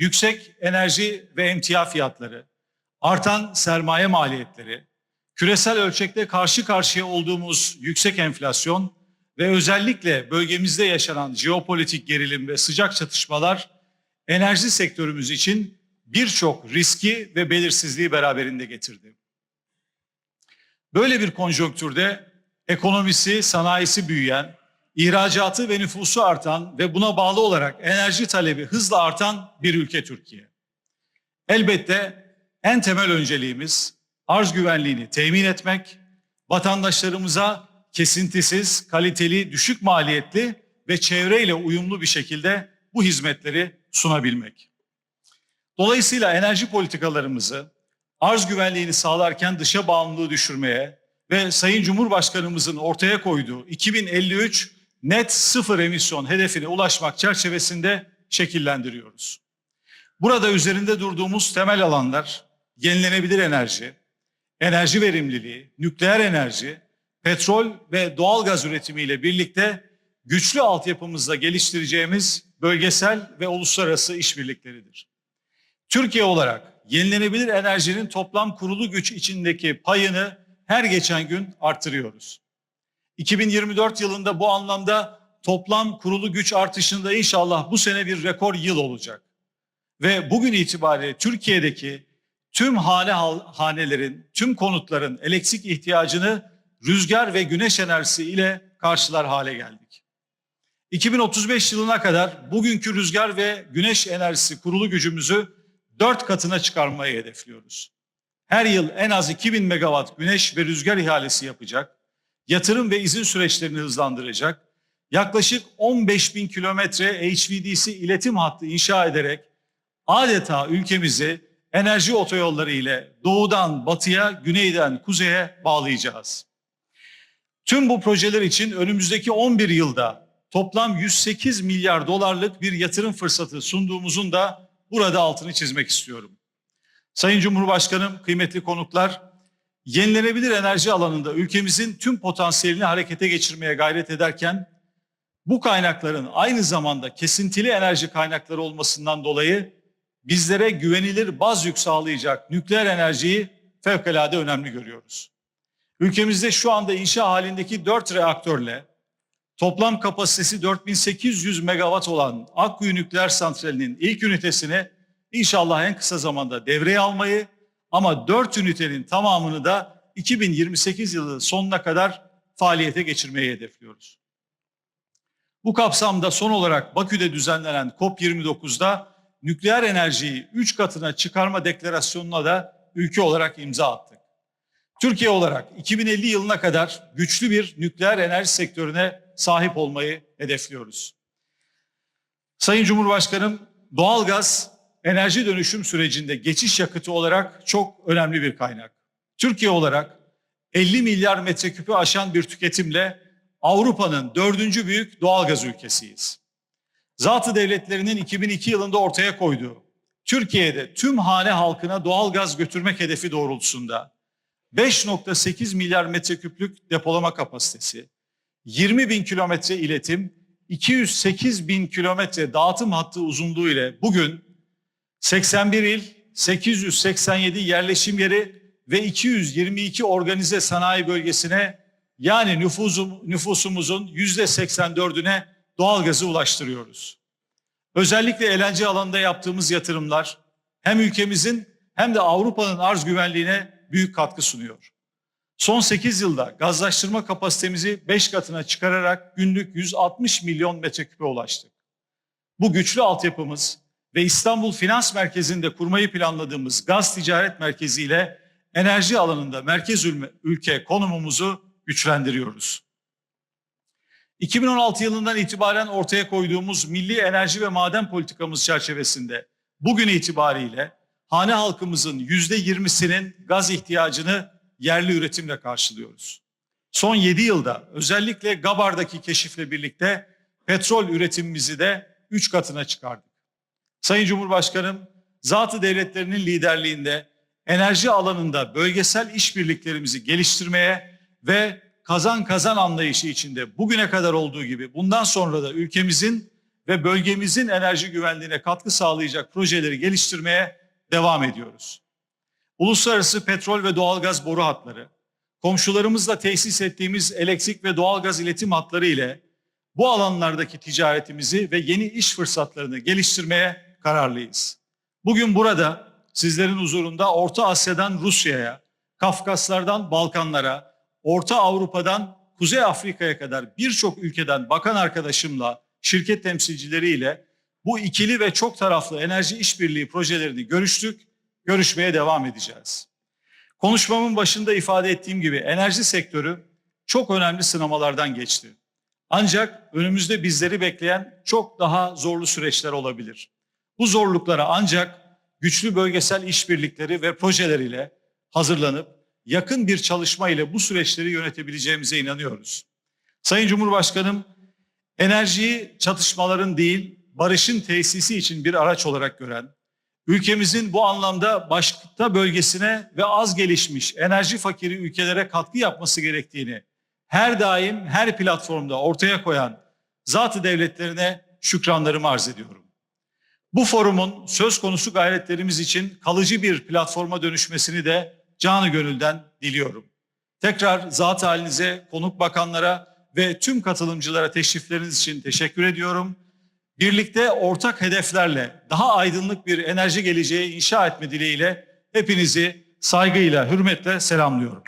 yüksek enerji ve emtia fiyatları, artan sermaye maliyetleri, küresel ölçekte karşı karşıya olduğumuz yüksek enflasyon ve özellikle bölgemizde yaşanan jeopolitik gerilim ve sıcak çatışmalar enerji sektörümüz için birçok riski ve belirsizliği beraberinde getirdi. Böyle bir konjonktürde ekonomisi, sanayisi büyüyen, ihracatı ve nüfusu artan ve buna bağlı olarak enerji talebi hızla artan bir ülke Türkiye. Elbette en temel önceliğimiz arz güvenliğini temin etmek, vatandaşlarımıza kesintisiz, kaliteli, düşük maliyetli ve çevreyle uyumlu bir şekilde bu hizmetleri sunabilmek. Dolayısıyla enerji politikalarımızı arz güvenliğini sağlarken dışa bağımlılığı düşürmeye ve Sayın Cumhurbaşkanımızın ortaya koyduğu 2053 net sıfır emisyon hedefine ulaşmak çerçevesinde şekillendiriyoruz. Burada üzerinde durduğumuz temel alanlar yenilenebilir enerji, enerji verimliliği, nükleer enerji, petrol ve doğal gaz üretimiyle birlikte güçlü altyapımızla geliştireceğimiz bölgesel ve uluslararası işbirlikleridir. Türkiye olarak yenilenebilir enerjinin toplam kurulu güç içindeki payını her geçen gün artırıyoruz. 2024 yılında bu anlamda toplam kurulu güç artışında inşallah bu sene bir rekor yıl olacak. Ve bugün itibariyle Türkiye'deki tüm hane hanelerin, tüm konutların elektrik ihtiyacını rüzgar ve güneş enerjisi ile karşılar hale geldik. 2035 yılına kadar bugünkü rüzgar ve güneş enerjisi kurulu gücümüzü dört katına çıkarmayı hedefliyoruz. Her yıl en az 2000 megawatt güneş ve rüzgar ihalesi yapacak, yatırım ve izin süreçlerini hızlandıracak, yaklaşık 15 bin kilometre HVDC iletim hattı inşa ederek adeta ülkemizi enerji otoyolları ile doğudan batıya, güneyden kuzeye bağlayacağız. Tüm bu projeler için önümüzdeki 11 yılda toplam 108 milyar dolarlık bir yatırım fırsatı sunduğumuzun da burada altını çizmek istiyorum. Sayın Cumhurbaşkanım, kıymetli konuklar, yenilenebilir enerji alanında ülkemizin tüm potansiyelini harekete geçirmeye gayret ederken bu kaynakların aynı zamanda kesintili enerji kaynakları olmasından dolayı bizlere güvenilir baz yük sağlayacak nükleer enerjiyi fevkalade önemli görüyoruz. Ülkemizde şu anda inşa halindeki 4 reaktörle toplam kapasitesi 4800 megawatt olan Akkuyu Nükleer Santrali'nin ilk ünitesini inşallah en kısa zamanda devreye almayı ama 4 ünitenin tamamını da 2028 yılı sonuna kadar faaliyete geçirmeyi hedefliyoruz. Bu kapsamda son olarak Bakü'de düzenlenen COP29'da nükleer enerjiyi 3 katına çıkarma deklarasyonuna da ülke olarak imza attık. Türkiye olarak 2050 yılına kadar güçlü bir nükleer enerji sektörüne sahip olmayı hedefliyoruz. Sayın Cumhurbaşkanım, doğalgaz enerji dönüşüm sürecinde geçiş yakıtı olarak çok önemli bir kaynak. Türkiye olarak 50 milyar metreküpü aşan bir tüketimle Avrupa'nın dördüncü büyük doğalgaz ülkesiyiz. Zatı devletlerinin 2002 yılında ortaya koyduğu Türkiye'de tüm hane halkına doğalgaz götürmek hedefi doğrultusunda 5.8 milyar metreküplük depolama kapasitesi, 20 bin kilometre iletim, 208 bin kilometre dağıtım hattı uzunluğu ile bugün 81 il, 887 yerleşim yeri ve 222 organize sanayi bölgesine yani nüfusum, nüfusumuzun yüzde 84'üne doğalgazı ulaştırıyoruz. Özellikle eğlence alanında yaptığımız yatırımlar hem ülkemizin hem de Avrupa'nın arz güvenliğine büyük katkı sunuyor. Son 8 yılda gazlaştırma kapasitemizi 5 katına çıkararak günlük 160 milyon metreküpe ulaştık. Bu güçlü altyapımız ve İstanbul Finans Merkezi'nde kurmayı planladığımız gaz ticaret merkezi ile enerji alanında merkez ülke konumumuzu güçlendiriyoruz. 2016 yılından itibaren ortaya koyduğumuz milli enerji ve maden politikamız çerçevesinde bugün itibariyle hane halkımızın yüzde yirmisinin gaz ihtiyacını yerli üretimle karşılıyoruz. Son 7 yılda özellikle Gabar'daki keşifle birlikte petrol üretimimizi de 3 katına çıkardık. Sayın Cumhurbaşkanım, zatı devletlerinin liderliğinde enerji alanında bölgesel işbirliklerimizi geliştirmeye ve kazan kazan anlayışı içinde bugüne kadar olduğu gibi bundan sonra da ülkemizin ve bölgemizin enerji güvenliğine katkı sağlayacak projeleri geliştirmeye devam ediyoruz. Uluslararası petrol ve doğalgaz boru hatları, komşularımızla tesis ettiğimiz elektrik ve doğalgaz iletim hatları ile bu alanlardaki ticaretimizi ve yeni iş fırsatlarını geliştirmeye kararlıyız. Bugün burada sizlerin huzurunda Orta Asya'dan Rusya'ya, Kafkaslardan Balkanlara, Orta Avrupa'dan Kuzey Afrika'ya kadar birçok ülkeden bakan arkadaşımla, şirket temsilcileriyle bu ikili ve çok taraflı enerji işbirliği projelerini görüştük, görüşmeye devam edeceğiz. Konuşmamın başında ifade ettiğim gibi enerji sektörü çok önemli sınamalardan geçti. Ancak önümüzde bizleri bekleyen çok daha zorlu süreçler olabilir. Bu zorluklara ancak güçlü bölgesel işbirlikleri ve projeleriyle hazırlanıp yakın bir çalışma ile bu süreçleri yönetebileceğimize inanıyoruz. Sayın Cumhurbaşkanım, enerjiyi çatışmaların değil, barışın tesisi için bir araç olarak gören, ülkemizin bu anlamda başta bölgesine ve az gelişmiş enerji fakiri ülkelere katkı yapması gerektiğini her daim her platformda ortaya koyan zatı devletlerine şükranlarımı arz ediyorum. Bu forumun söz konusu gayretlerimiz için kalıcı bir platforma dönüşmesini de canı gönülden diliyorum. Tekrar zat halinize, konuk bakanlara ve tüm katılımcılara teşrifleriniz için teşekkür ediyorum. Birlikte ortak hedeflerle daha aydınlık bir enerji geleceği inşa etme dileğiyle hepinizi saygıyla, hürmetle selamlıyorum.